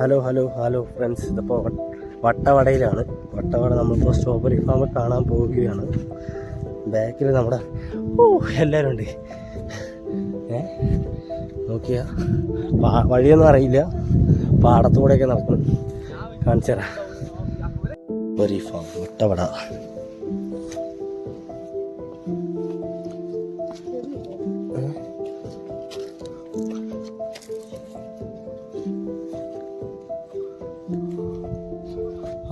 Hello hello hello friends ഇതിപ്പോൾ വട്ടവടയിലാണ്. വട്ടവട നമ്മളിപ്പോൾ strawberry farm കാണാൻ പോവുകയാണ്. ബാക്കിൽ നമ്മുടെ ഓ എല്ലാവരും ഉണ്ട്. ഏ? നോക്കിയ. വഴിയൊന്നും അറിയില്ല. പാടത്തൂടെയൊക്കെ നടക്കണം കാണിച്ചു തരാം ഫാം വട്ടവട.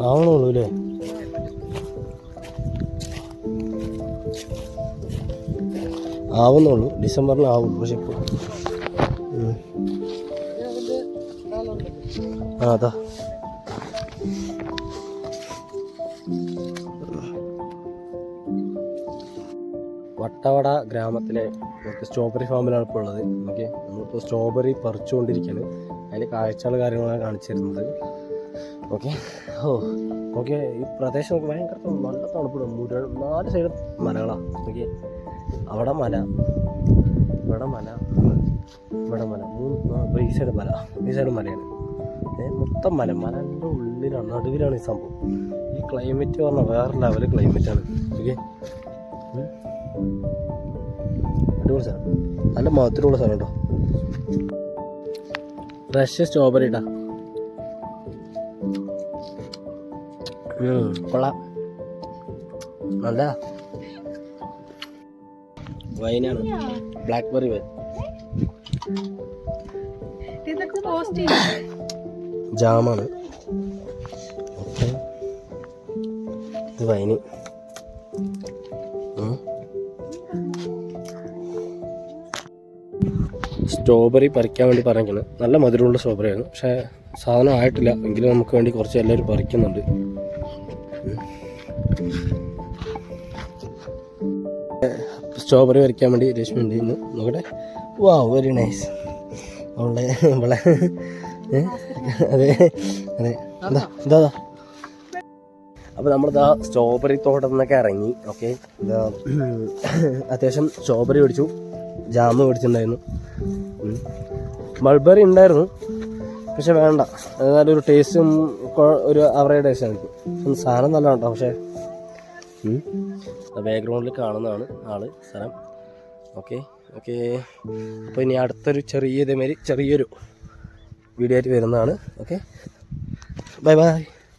ആവണുള്ളൂ അല്ലേ ആവുന്നുള്ളൂ. ഡിസംബറിൽ ആവും. പക്ഷെ ഇപ്പോൾ ആ അതാ. വട്ടവട ഗ്രാമത്തിലെ നമുക്ക് സ്ട്രോബെറി ഫാമിലാണ് ഇപ്പോൾ ഉള്ളത്. ഓക്കെ. നമ്മളിപ്പോൾ സ്ട്രോബെറി പറിച്ചുകൊണ്ടിരിക്കുകയാണ് അതിന്റെ കാഴ്ചകൾ കാര്യങ്ങളാണ് കാണിച്ചു തരുന്നത്. ഓക്കെ. ഓ ഓക്കെ ഈ പ്രദേശം നമുക്ക് ഭയങ്കര നല്ല തണുപ്പിടും മുഴുവൻ നാല് സൈഡ് മലകളാണ് ഓക്കെ. അവിടെ മല. ഇവിടെ മല. ഇവിടെ മല. മൂന്ന് ഈ സൈഡ് മല. ഈ സൈഡ് മലയാണ്. മൊത്തം മല. മലന്റെ ഉള്ളിലാണ് നടുവിലാണ് ഈ സംഭവം. ഈ ക്ലൈമറ്റ് പറഞ്ഞാൽ വേറെ ലെവൽ ക്ലൈമറ്റാണ് ഓക്കെ. അടിപൊളി സ്ഥലം. നല്ല മധുരമുള്ള സ്ഥലം കേട്ടോ. ഫ്രഷ് സ്ട്രോബെറി ഇട്ടാ കൊള്ളാം. നല്ല വൈനാണ്. ബ്ലാക്ക് ബെറി വൈൻ ജാമാണ്. ഇത് വൈന്. സ്ട്രോബെറി പറിക്കാൻ വേണ്ടി പറഞ്ഞിരിക്കുന്നത് നല്ല മധുരമുള്ള സ്ട്രോബെറി ആയിരുന്നു പക്ഷേ സാധനം ആയിട്ടില്ല. എങ്കിലും നമുക്ക് വേണ്ടി കുറച്ച് എല്ലാവരും പറിക്കുന്നുണ്ട്. സ്ട്രോബെറി വരയ്ക്കാൻ വേണ്ടി രശ്മി ഉണ്ട് ഇന്ന്. നോക്കട്ടെ. വാ വെരി നൈസ് അവളുടെ നമ്മളെ? അതെ അതെ. എന്താ എന്താ? അപ്പോൾ നമ്മളിതാ സ്ട്രോബെറി തോട്ടത്തിൽ നിന്നൊക്കെ ഇറങ്ങി ഓക്കെ അത്യാവശ്യം സ്ട്രോബെറി മേടിച്ചു. ജാമ് മേടിച്ചിട്ടുണ്ടായിരുന്നു. മൾബറി ഉണ്ടായിരുന്നു. പക്ഷെ വേണ്ട. എന്നാലും ഒരു ടേസ്റ്റും ഒരു അവറേജ് ടേസ്റ്റ് ആയിരിക്കും സാധനം നല്ല കേട്ടോ പക്ഷേ. ബാക്ക്ഗ്രൗണ്ടിൽ കാണുന്നതാണ് ആൾ സ്ഥലം. Okay okay. അപ്പോൾ ഇനി അടുത്തൊരു ചെറിയ ഇതേമാതിരി ചെറിയൊരു വീഡിയോ ആയിട്ട് വരുന്നതാണ്. ഓക്കെ. Bye bye.